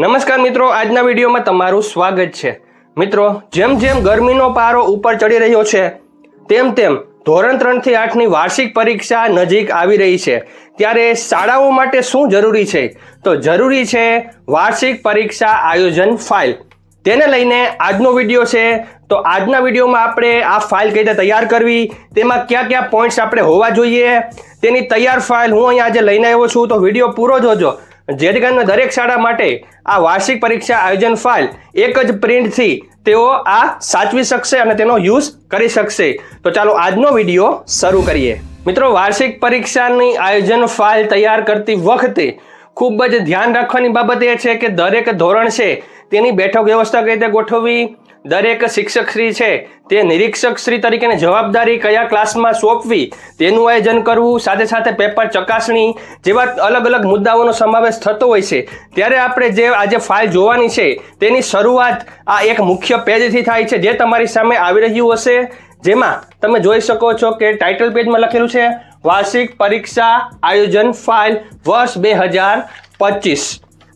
નમસ્કાર મિત્રો, આજના વિડીયોમાં તમારું સ્વાગત છે. મિત્રો, જેમ જેમ ગરમીનો પારો ઉપર ચડી રહ્યો છે, તેમ તેમ ધોરણ ત્રણથી આઠની વાર્ષિક પરીક્ષા નજીક આવી રહી છે. ત્યારે શાળાઓ માટે શું જરૂરી છે? તો જરૂરી છે વાર્ષિક પરીક્ષા આયોજન ફાઇલ. તેને લઈને આજનો વીડિયો છે. તો આજના વિડીયોમાં આપણે આ ફાઇલ કઈ રીતે તૈયાર કરવી, તેમાં કયા કયા પોઈન્ટ્સ આપણે હોવા જોઈએ, તેની તૈયાર ફાઇલ હું અહીંયા આજે લઈને આવ્યો છું. તો વીડિયો પૂરો જોજો. કરીને દરેક શાળા માટે આ વાર્ષિક પરીક્ષા આયોજન ફાઇલ એક જ પ્રિન્ટથી તેઓ આ સાચવી શકશે અને તેનો યુઝ કરી શકશે. તો ચાલો આજનો વીડિયો શરૂ કરીએ. મિત્રો, વાર્ષિક પરીક્ષાની આયોજન ફાઇલ તૈયાર કરતી વખતે ખૂબ જ ધ્યાન રાખવાની બાબત એ છે કે દરેક ધોરણ છે તેની બેઠક વ્યવસ્થા કઈ રીતે ગોઠવવી? દરેક શિક્ષક શ્રી છે, તે નિરીક્ષક શ્રી તરીકેની જવાબદારી કયા ક્લાસમાં સોંપવી, તેનું આયોજન કરવું, સાથે સાથે પેપર ચકાસણી જેવા અલગ અલગ મુદ્દાઓનો સમાવેશ થતો હોય છે. ત્યારે આપણે જે આજે ફાઇલ જોવાની છે, તેની શરૂઆત આ એક મુખ્ય પેજથી થાય છે, જે તમારી સામે આવી રહ્યું હશે. જેમાં તમે જોઈ શકો છો કે ટાઇટલ પેજમાં લખેલું છે, વાર્ષિક પરીક્ષા આયોજન ફાઇલ વર્ષ બે હજાર પચીસ.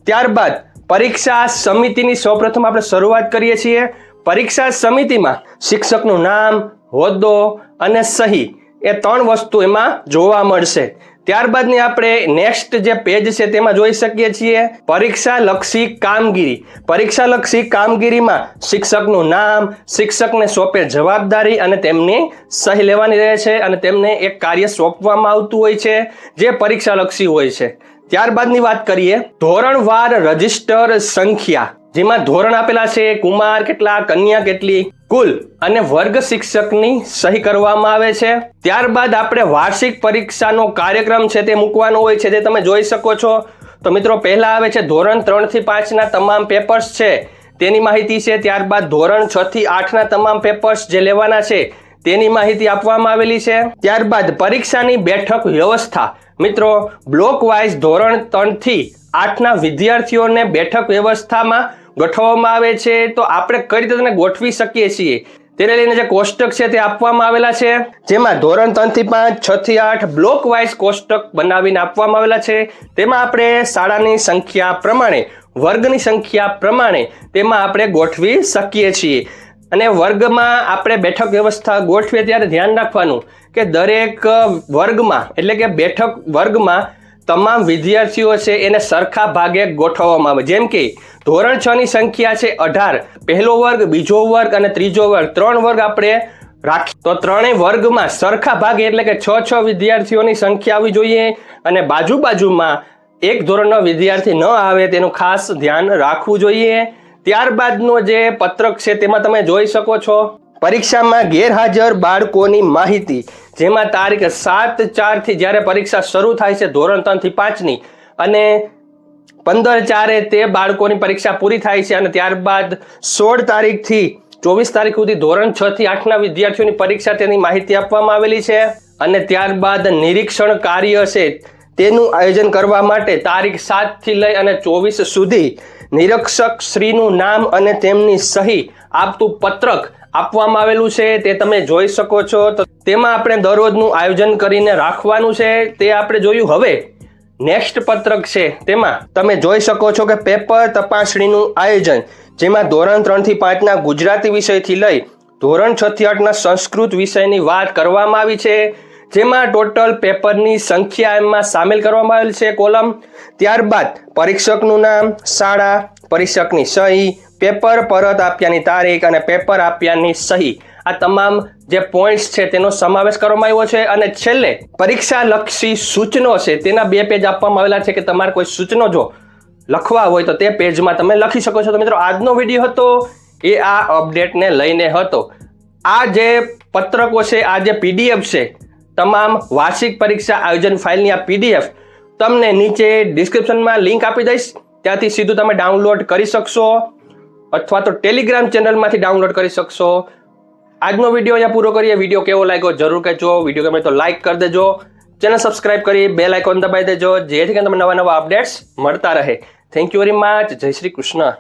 ત્યારબાદ પરીક્ષા સમિતિની સૌપ્રથમ આપણે શરૂઆત કરીએ છીએ. પરીક્ષા સમિતિમાં શિક્ષકનું નામ, હોદ્દો અને સહી એ ત્રણ વસ્તુ એમાં જોવા મળશે. ત્યારબાદની આપણે નેક્સ્ટ જે પેજ છે તેમાં જોઈ શકીએ છીએ પરીક્ષા લક્ષી કામગીરી. પરીક્ષા લક્ષી કામગીરીમાં શિક્ષકનું નામ, શિક્ષકને સોંપે જવાબદારી અને તેમની સહી લેવાની રહે છે અને તેમને એક કાર્ય સોંપવામાં આવતું હોય છે જે પરીક્ષા લક્ષી હોય છે. ત્યારબાદની વાત કરીએ, ધોરણવાર રજિસ્ટર સંખ્યા. જેમાં ધોરણ આપેલા છે, કુમાર કેટલા, કન્યા કેટલી? કુલ અને વર્ગ શિક્ષકની સહી કરવામાં આવે છે. ત્યારબાદ આપણે વાર્ષિક પરીક્ષાનો કાર્યક્રમ છે તે મૂકવાનો હોય છે તે તમે જોઈ શકો છો. તો મિત્રો, પહેલા આવે છે ધોરણ ત્રણથી પાંચના તમામ પેપર્સ છે. તેની માહિતી છે, ત્યારબાદ ધોરણ છ થી આઠના તમામ પેપર્સ જે લેવાના છે, તેની માહિતી આપવામાં આવેલી છે. ત્યારબાદ પરીક્ષાની બેઠક વ્યવસ્થા. મિત્રો બ્લોક વાઇઝ ધોરણ ત્રણથી આઠના વિદ્યાર્થીઓને બેઠક વ્યવસ્થામાં ગોઠવવામાં આવે છે, તો આપણે કઈ રીતે તેને ગોઠવી શકીએ છીએ? તેને લઈને જે કોષ્ટક છે તે આપવામાં આવેલા છે. જેમાં ધોરણ ત્રણથી પાંચ, છ થી આઠ બ્લોક વાઇઝ કોષ્ટક બનાવીને આપવામાં આવેલા છે. તેમાં આપણે શાળાની સંખ્યા પ્રમાણે, વર્ગની સંખ્યા પ્રમાણે તેમાં આપણે ગોઠવી શકીએ છીએ. અને વર્ગમાં આપણે બેઠક વ્યવસ્થા ગોઠવીએ ત્યારે ધ્યાન રાખવાનું કે દરેક વર્ગમાં, એટલે કે બેઠક વર્ગમાં તમામ વિદ્યાર્થીઓ છે એને સરખા ભાગે ગોઠવવામાં આવે. જેમ કે ધોરણ છ ની સંખ્યા છે અઢાર, પહેલો વર્ગ, બીજો વર્ગ અને ત્રીજો વર્ગ. ત્રણ વર્ગ આપણે રાખી તો ત્રણેય વર્ગમાં સરખા ભાગે એટલે કે છ છ વિદ્યાર્થીઓની સંખ્યા આવવી જોઈએ અને બાજુ બાજુમાં એક ધોરણનો વિદ્યાર્થી ન આવે તેનું ખાસ ધ્યાન રાખવું જોઈએ. ત્યારબાદનો જે પત્રક છે તેમાં તમે જોઈ શકો છો. પરીક્ષામાં ગેરહાજર બાળકોની માહિતી, જેમાં તારીખ સાત ચારથી જ્યારે પરીક્ષા શરૂ થાય છે ધોરણ ત્રણથી પાંચની, અને પંદર ચારે તે બાળકોની પરીક્ષા પૂરી થાય છે અને ત્યારબાદ સોળ તારીખથી ચોવીસ તારીખ સુધી ધોરણ છ થી આઠના વિદ્યાર્થીઓની પરીક્ષા તેની માહિતી આપવામાં આવેલી છે. અને ત્યારબાદ નિરીક્ષણ કાર્ય છે તેનું આયોજન કરવા માટે તારીખ સાતથી લઈ અને ચોવીસ સુધી નિરીક્ષક શ્રીનું નામ અને તેમની સહી આપતું પત્રક આપવામાં આવેલું છે, તે તમે જોઈ શકો છો. તો તેમાં આપણે દરરોજનું આયોજન કરીને રાખવાનું છે, તે આપણે જોયું. હવે, નેક્સ્ટ પત્રક છે, તેમાં તમે જોઈ શકો છો કે પેપર તપાસણીનું આયોજન, જેમાં ધોરણ ત્રણથી પાંચના ગુજરાતી વિષયથી લઈ ધોરણ છ આઠના સંસ્કૃત વિષયની વાત કરવામાં આવી છે. જેમાં ટોટલ પેપરની સંખ્યા એમાં સામેલ કરવામાં આવેલ છે, કોલમ. ત્યારબાદ પરીક્ષકનું નામ, શાળા, પરીક્ષકની સહી પેપર પરત આપ્યાની તારીખ અને પેપર આપ્યાની સહી. આ તમામ જે પોઈન્ટ્સ છે તેનો સમાવેશ કરવામાં આવ્યો છે અને છેલ્લે પરીક્ષા લક્ષી સૂચનો છે, તેના બે પેજ આપવામાં આવેલા છે કે તમારે કોઈ સૂચનો જો લખવા હોય તો તે પેજમાં તમે લખી શકો છો. તો મિત્રો, આજનો વીડિયો હતો એ આ અપડેટને લઈને હતો. આ જે પત્રકો છે, આ જે પીડીએફ છે, તમામ વાર્ષિક પરીક્ષા આયોજન ફાઇલની આ પીડીએફ તમને નીચે ડિસ્ક્રિપ્શનમાં લિંક આપી દઈશ. ત્યાંથી સીધું તમે ડાઉનલોડ કરી શકશો. અથવા તો ટેલિગ્રામ ચેનલમાંથી ડાઉનલોડ કરી શકશો. આજનો વીડિયો અહીંયા પૂરો કરીએ. વીડિયો કેવો લાગ્યો જરૂર કહેજો. વીડિયો ગમે તો લાઇક કરી દેજો. ચેનલ સબસ્ક્રાઇબ કરી બે લાઇકોન દબાવી દેજો. જેથી કરીને તમને નવા નવા અપડેટ્સ મળતા રહે. થેન્ક યુ વેરી મચ જય શ્રી કૃષ્ણ.